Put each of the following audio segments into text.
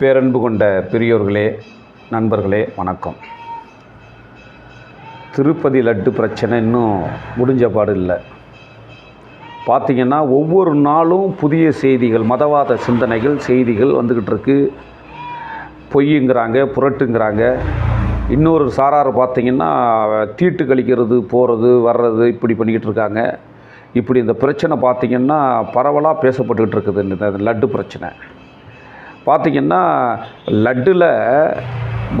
பேரன்பு கொண்ட பெரியோர்களே நண்பர்களே வணக்கம். திருப்பதி லட்டு பிரச்சனை இன்னும் முடிஞ்ச பாடு இல்லை. பார்த்திங்கன்னா ஒவ்வொரு நாளும் புதிய செய்திகள் மதவாத சிந்தனைகள் செய்திகள் வந்துக்கிட்டு இருக்கு. பொய்யுங்கிறாங்க புரட்டுங்கிறாங்க. இன்னொரு சாரார் பார்த்திங்கன்னா தீட்டு கழிக்கிறது போகிறது வர்றது இப்படி பண்ணிக்கிட்டு இருக்காங்க. இப்படி இந்த பிரச்சனை பார்த்திங்கன்னா பரவலாக பேசப்பட்டுக்கிட்டு இருக்குது இந்த இந்த லட்டு பிரச்சனை. பார்த்திங்கன்னா லட்டில்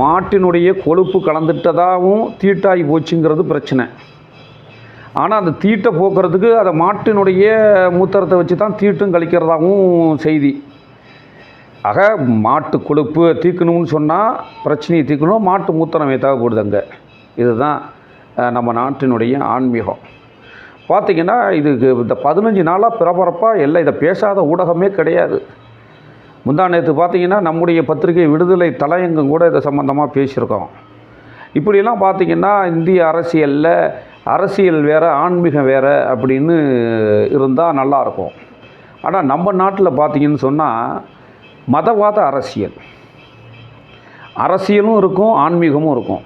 மாட்டினுடைய கொழுப்பு கலந்துட்டதாகவும் தீட்டாகி போச்சுங்கிறது பிரச்சனை. ஆனால் அந்த தீட்டை போக்குறதுக்கு அதை மாட்டினுடைய மூத்திரத்தை வச்சு தான் தீட்டும் கழிக்கிறதாகவும் செய்தி. ஆக மாட்டு கொழுப்பு தீக்கணும்னு சொன்னால் பிரச்சனையை தீக்கணும் மாட்டு மூத்திரம் தேவைப்படுது அங்கே. இதுதான் நம்ம நாட்டினுடைய ஆன்மீகம். பார்த்திங்கன்னா இதுக்கு இந்த பதினஞ்சு நாளாக பிரபரப்பாக எல்லாம் இதை பேசாத ஊடகமே கிடையாது. முந்தா நேற்று பார்த்தீங்கன்னா நம்முடைய பத்திரிகை விடுதலை தலையங்கம் கூட இதை சம்மந்தமாக பேசியிருக்கோம். இப்படியெல்லாம் பார்த்தீங்கன்னா இந்திய அரசியலில் அரசியல் வேறு ஆன்மீகம் வேறு அப்படின்னு இருந்தால் நல்லாயிருக்கும் ஆனால் நம்ம நாட்டில் பார்த்தீங்கன்னு சொன்னால் மதவாத அரசியல். அரசியலும் இருக்கும் ஆன்மீகமும் இருக்கும்.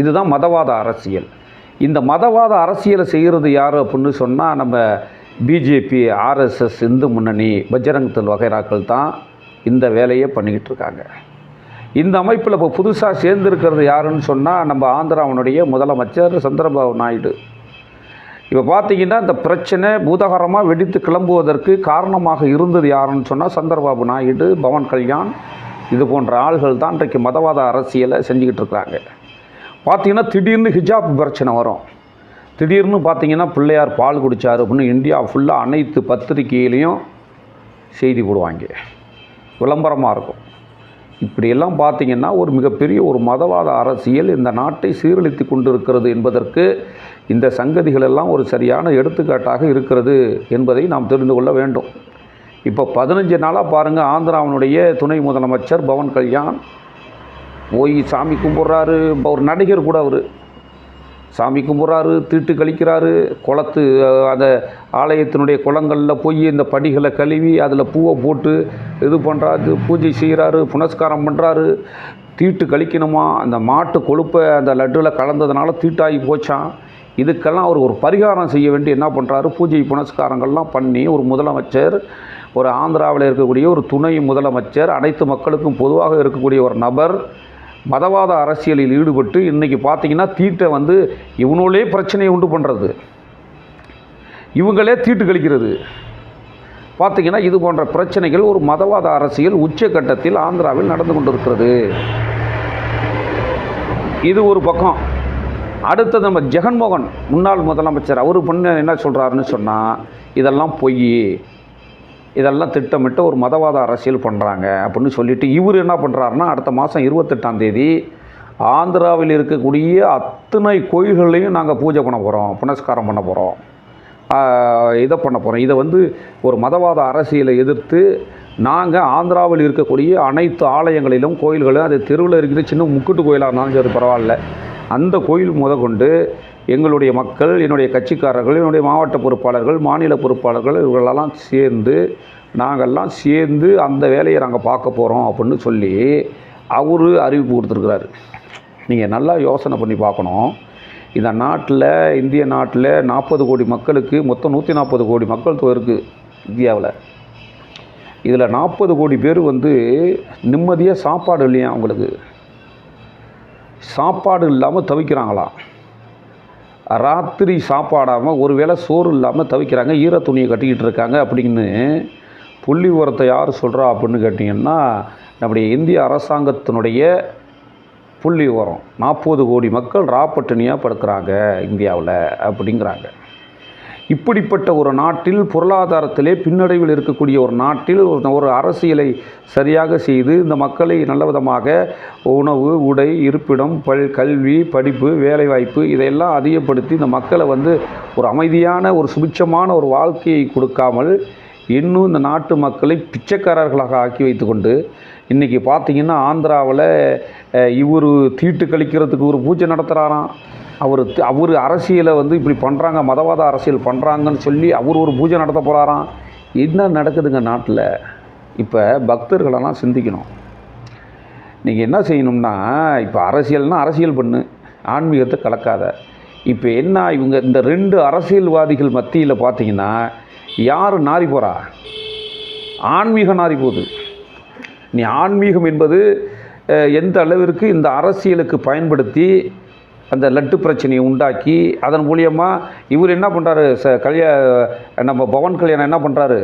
இதுதான் மதவாத அரசியல். இந்த மதவாத அரசியலை செய்கிறது யார் அப்படின்னு சொன்னால் நம்ம பிஜேபி ஆர்எஸ்எஸ் இந்து முன்னணி பஜ்ரங் தல் வகைராக்கள் தான் இந்த வேலையை பண்ணிக்கிட்டு இருக்காங்க. இந்த அமைப்பில் இப்போ புதுசாக சேர்ந்துருக்கிறது யாருன்னு சொன்னால் நம்ம ஆந்திராவினுடைய முதலமைச்சர் சந்திரபாபு நாயுடு. இப்போ பார்த்தீங்கன்னா இந்த பிரச்சனை பூதகரமாக வெடித்து கிளம்புவதற்கு காரணமாக இருந்தது யாருன்னு சொன்னால் சந்திரபாபு நாயுடு பவன் கல்யாண் இது போன்ற ஆள்கள் தான் இன்றைக்கு மதவாத அரசியலை செஞ்சுக்கிட்டு இருக்கிறாங்க பார்த்தீங்கன்னா திடீர்னு ஹிஜாப் பிரச்சனை வரும். திடீர்னு பார்த்தீங்கன்னா பிள்ளையார் பால் குடித்தார் அப்படின்னு இந்தியா ஃபுல்லாக அனைத்து பத்திரிகையிலையும் செய்தி போடுவாங்க. விளம்பரமாக இருக்கும். இப்படியெல்லாம் பார்த்தீங்கன்னா ஒரு மிகப்பெரிய ஒரு மதவாத அரசியல் இந்த நாட்டை சீரழித்து கொண்டிருக்கிறது என்பதற்கு இந்த சங்கதிகள் எல்லாம் ஒரு சரியான எடுத்துக்காட்டாக இருக்கிறது என்பதை நாம் தெரிந்து கொள்ள வேண்டும். இப்போ பதினஞ்சு நாளாக பாருங்கள் ஆந்திராவினுடைய துணை முதலமைச்சர் பவன் கல்யாண் போய் சாமி கும்பிட்றாரு. ஒரு நடிகர் கூட அவர். சாமி கும்பிட்றாரு தீட்டு கழிக்கிறாரு குளத்து அந்த ஆலயத்தினுடைய குளங்களில் போய் இந்த படிகளை கழுவி அதில் பூவை போட்டு இது பண்ணுறாரு பூஜை செய்கிறாரு புனஸ்காரம் பண்ணுறாரு தீட்டு கழிக்கணுமா? அந்த மாட்டு கொழுப்பை அந்த லட்டில் கலந்ததுனால தீட்டாகி போச்சான் இதுக்கெல்லாம் அவர் ஒரு பரிகாரம் செய்ய வேண்டி என்ன பண்ணுறாரு பூஜை புனஸ்காரங்கள்லாம் பண்ணி ஒரு முதலமைச்சர் ஒரு ஆந்திராவில் இருக்கக்கூடிய ஒரு துணை முதலமைச்சர் அனைத்து மக்களுக்கும் பொதுவாக இருக்கக்கூடிய ஒரு நபர் மதவாத அரசியலில் ஈடுபட்டு இன்றைக்கி பார்த்தீங்கன்னா தீட்டை வந்து இவனோலே பிரச்சனையை உண்டு பண்ணுறது இவங்களே தீட்டு கழிக்கிறது. பார்த்தீங்கன்னா இது போன்ற பிரச்சனைகள் ஒரு மதவாத அரசியல் உச்சக்கட்டத்தில் ஆந்திராவில் நடந்து கொண்டிருக்கிறது. இது ஒரு பக்கம். அடுத்தது நம்ம ஜெகன்மோகன் முன்னாள் முதலமைச்சர் அவர் பண்ண என்ன சொல்கிறாருன்னு சொன்னால் இதெல்லாம் பொய். இதெல்லாம் திட்டமிட்டு ஒரு மதவாத அரசியல் பண்ணுறாங்க அப்படின்னு சொல்லிட்டு இவர் என்ன பண்ணுறாருன்னா அடுத்த மாதம் இருபத்தெட்டாம் தேதி ஆந்திராவில் இருக்கக்கூடிய அத்தனை கோயில்களையும் நாங்கள் பூஜை பண்ண போகிறோம் புனஸ்காரம் பண்ண போகிறோம் இதை பண்ண போகிறோம் இதை வந்து ஒரு மதவாத அரசியலை எதிர்த்து நாங்கள் ஆந்திராவில் இருக்கக்கூடிய அனைத்து ஆலயங்களிலும் கோயில்களும் அது தெருவில் இருக்கிற சின்ன முக்குட்டு கோயிலாக இருந்தாலும் சரி பரவாயில்ல அந்த கோயில் முதற்கொண்டு எங்களுடைய மக்கள் என்னுடைய கட்சிக்காரர்கள் என்னுடைய மாவட்ட பொறுப்பாளர்கள் மாநில பொறுப்பாளர்கள் இவர்களெல்லாம் சேர்ந்து நாங்கள்லாம் சேர்ந்து அந்த வேலையை நாங்கள் பார்க்க போகிறோம் அப்படின்னு சொல்லி அவர் அறிவிப்பு கொடுத்துருக்குறாரு. நீங்கள் நல்லா யோசனை பண்ணி பார்க்கணும். இந்த நாட்டில் இந்திய நாட்டில் நாற்பது கோடி மக்களுக்கு மொத்தம் நூற்றி நாற்பது கோடி மக்கள் தொகை இருக்குது இந்தியாவில். இதில் நாற்பது கோடி பேர் வந்து நிம்மதியாக சாப்பாடு இல்லையா அவங்களுக்கு சாப்பாடு இல்லாமல் தவிக்கிறாங்களாம் ராத்திரி சாப்பாடாமல் ஒரு வேளை சோறு இல்லாமல் தவிக்கிறாங்க ஈர துணியை கட்டிக்கிட்டு இருக்காங்க அப்படின்னு புள்ளி உரத்தை யார் சொல்கிறா அப்படின்னு கேட்டிங்கன்னா நம்முடைய இந்திய அரசாங்கத்தினுடைய புள்ளி உரம் நாற்பது கோடி மக்கள் ராப்பட்டினியாக படுக்கிறாங்க இந்தியாவில் அப்படிங்கிறாங்க. இப்படிப்பட்ட ஒரு நாட்டில் பொருளாதாரத்திலே பின்னடைவில் இருக்கக்கூடிய ஒரு நாட்டில் ஒரு ஒரு அரசியலை சரியாக செய்து இந்த மக்களை நல்ல விதமாக உணவு உடை இருப்பிடம் பல் கல்வி படிப்பு வேலைவாய்ப்பு இதையெல்லாம் அதிகப்படுத்தி இந்த மக்களை வந்து ஒரு அமைதியான ஒரு சுபிட்சமான ஒரு வாழ்க்கையை கொடுக்காமல் இன்னும் இந்த நாட்டு மக்களை பிச்சைக்காரர்களாக ஆக்கி வைத்துக்கொண்டு இன்றைக்கி பார்த்தீங்கன்னா ஆந்திராவில் இவர் தீட்டு கழிக்கிறதுக்கு ஒரு பூஜை நடத்துகிறாராம் அவர் அவர் அரசியலை வந்து இப்படி பண்ணுறாங்க மதவாத அரசியல் பண்ணுறாங்கன்னு சொல்லி அவர் ஒரு பூஜை நடத்த போகிறாராம் என்ன நடக்குதுங்க நாட்டில்? இப்போ பக்தர்களெல்லாம் சிந்திக்கணும். நீங்கள் என்ன செய்யணும்னா இப்போ அரசியல்னால் அரசியல் பண்ணு ஆன்மீகத்தை கலக்காத. இப்போ என்ன இவங்க இந்த ரெண்டு அரசியல்வாதிகள் மத்தியில் பார்த்தீங்கன்னா யார் நாரி போகிறா ஆன்மீகம் நாரி போகுது. நீ ஆன்மீகம் என்பது எந்த அளவிற்கு இந்த அரசியலுக்கு பயன்படுத்தி அந்த லட்டு பிரச்சனையை உண்டாக்கி அதன் மூலியமாக இவர் என்ன பண்ணுறாரு ச கல்யா நம்ம பவன் கல்யாணம் என்ன பண்ணுறாரு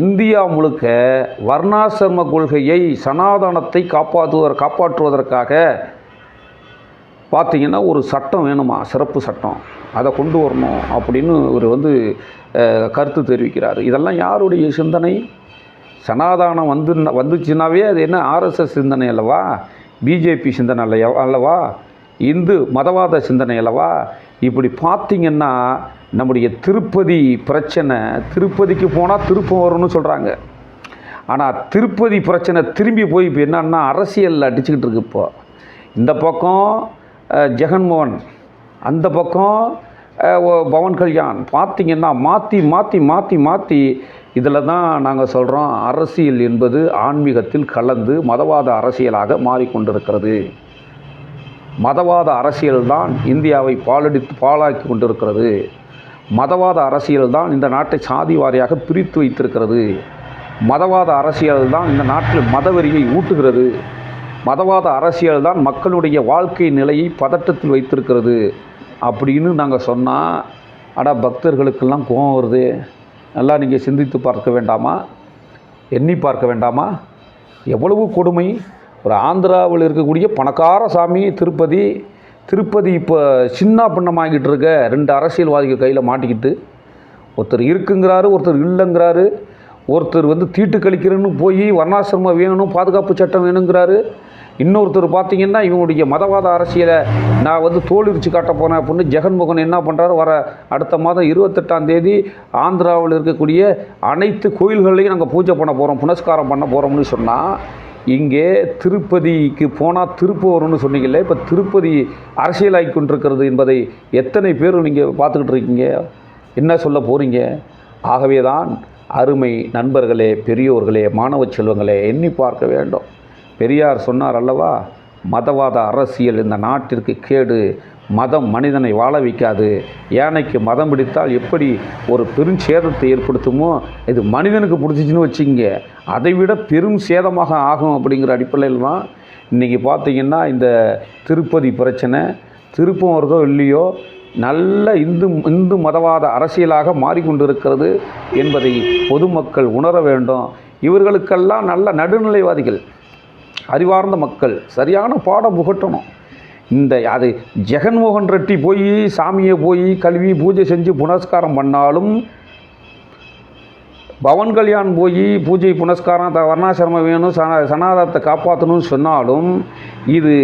இந்தியா முழுக்க வர்ணாசிரம கொள்கையை சனாதனத்தை காப்பாற்றுவதற் காப்பாற்றுவதற்காக பார்த்தீங்கன்னா ஒரு சட்டம் வேணுமா? சிறப்பு சட்டம். அதை கொண்டு வரணும் அப்படின்னு இவர் வந்து கருத்து தெரிவிக்கிறார். இதெல்லாம் யாருடைய சிந்தனை? சனாதானம் வந்து வந்துச்சுனாவே அது என்ன ஆர்எஸ்எஸ் சிந்தனை அல்லவா? பிஜேபி சிந்தனை அல்லையா அல்லவா? இந்து மதவாத சிந்தனை அல்லவா? இப்படி பார்த்தீங்கன்னா நம்முடைய திருப்பதி பிரச்சனை திருப்பதிக்கு போனால் திருப்பம் வரும்னு சொல்கிறாங்க ஆனால் திருப்பதி பிரச்சனை திரும்பி போய் இப்போ என்னன்னா அரசியலில் அடிச்சுக்கிட்டு இருக்கு இப்போ. இந்த பக்கம் ஜெகன்மோகன் அந்த பக்கம் பவன் கல்யாண். பார்த்தீங்கன்னா மாற்றி மாற்றி மாற்றி மாற்றி இதில் தான் நாங்கள் சொல்கிறோம் அரசியல் என்பது ஆன்மீகத்தில் கலந்து மதவாத அரசியலாக மாறிக்கொண்டிருக்கிறது. மதவாத அரசியல்தான் இந்தியாவை பாலடித்து பாழாக்கி கொண்டிருக்கிறது. மதவாத அரசியல்தான் இந்த நாட்டை சாதி வாரியாக பிரித்து வைத்திருக்கிறது. மதவாத அரசியல்தான் இந்த நாட்டில் மதவெறியை ஊட்டுகிறது. மதவாத அரசியல்தான் மக்களுடைய வாழ்க்கை நிலையை பதட்டத்தில் வைத்திருக்கிறது. அப்படின்னு நாங்கள் சொன்னால் அட பக்தர்களுக்கெல்லாம் கோபம் வருது. நல்லா நீங்கள் சிந்தித்து பார்க்க வேண்டாமா? எண்ணி பார்க்க வேண்டாமா? எவ்வளவு கொடுமை? ஒரு ஆந்திராவில் இருக்கக்கூடிய பணக்கார சாமி திருப்பதி திருப்பதி இப்போ சின்ன பின்னமாகிட்டு இருக்க ரெண்டு அரசியல்வாதிகள் கையில் மாட்டிக்கிட்டு ஒருத்தர் இருக்குங்கிறாரு ஒருத்தர் இல்லைங்கிறாரு ஒருத்தர் வந்து தீட்டு கழிக்கிறேன்னு போய் வர்ணாசிரமம் வேணும் பாதுகாப்பு சட்டம் வேணுங்கிறாரு. இன்னொருத்தர் பார்த்தீங்கன்னா இவங்களுடைய மதவாத அரசியலை நான் வந்து தோலுரிச்சு காட்ட போனேன் அப்படின்னு ஜெகன்மோகன் என்ன பண்ணுறாரு வர அடுத்த மாதம் இருபத்தெட்டாம் தேதி ஆந்திராவில் இருக்கக்கூடிய அனைத்து கோயில்களையும் நாங்கள் பூஜை பண்ண போகிறோம் புனஸ்காரம் பண்ண போகிறோம்னு சொன்னால் இங்கே திருப்பதிக்கு போனால் திருப்ப வரும்னு சொன்னீங்களே இப்போ திருப்பதி அரசியலாகி கொண்டிருக்கிறது என்பதை எத்தனை பேர் நீங்கள் பார்த்துக்கிட்டு இருக்கீங்க? என்ன சொல்ல போகிறீங்க ஆகவே தான் அருமை நண்பர்களே பெரியோர்களே மாணவ செல்வங்களே எண்ணி பார்க்க வேண்டும். பெரியார் சொன்னார் அல்லவா மதவாத அரசியல் இந்த நாட்டிற்கு கேடு. மதம் மனிதனை வாழ வைக்காது. யானைக்கு மதம் பிடித்தால் எப்படி ஒரு பெரும் சேதத்தை ஏற்படுத்துமோ? இது மனிதனுக்கு பிடிச்சிச்சின்னு வச்சுங்க அதை விட பெரும் சேதமாக ஆகும் அப்படிங்கிற அடிப்படையில் தான் இன்றைக்கி பார்த்தீங்கன்னா இந்த திருப்பதி பிரச்சனை. திருப்பம் வருதோ இல்லையோ? நல்ல இந்து இந்து மதவாத அரசியலாக மாறிக்கொண்டிருக்கிறது என்பதை பொதுமக்கள் உணர வேண்டும். இவர்களுக்கெல்லாம் நல்ல நடுநிலைவாதிகள். அறிவார்ந்த மக்கள் சரியான பாடம் புகட்டணும். இந்த அது ஜெகன்மோகன் ரெட்டி போய் சாமியை போய் கல்வி பூஜை செஞ்சு புனஸ்காரம் பண்ணாலும் பவன் கல்யாண் போய் பூஜை புனஸ்காரம் வர்ணாசிரமம் வேணும் சன சனாதனத்தை காப்பாற்றணும்னு சொன்னாலும் இது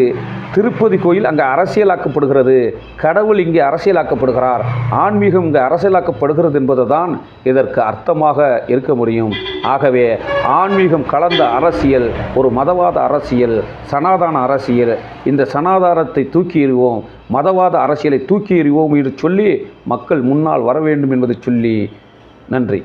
திருப்பதி கோயில் அங்கே அரசியலாக்கப்படுகிறது. கடவுள் இங்கே அரசியலாக்கப்படுகிறார். ஆன்மீகம் இங்கே அரசியலாக்கப்படுகிறது என்பது தான் இதற்கு அர்த்தமாக இருக்க முடியும். ஆகவே ஆன்மீகம் கலந்த அரசியல் ஒரு மதவாத அரசியல் சனாதான அரசியல் இந்த சனாதானத்தை தூக்கி எறிவோம் மதவாத அரசியலை தூக்கி எறிவோம் என்று சொல்லி மக்கள் முன்னால் வர வேண்டும் என்பதை சொல்லி நன்றி.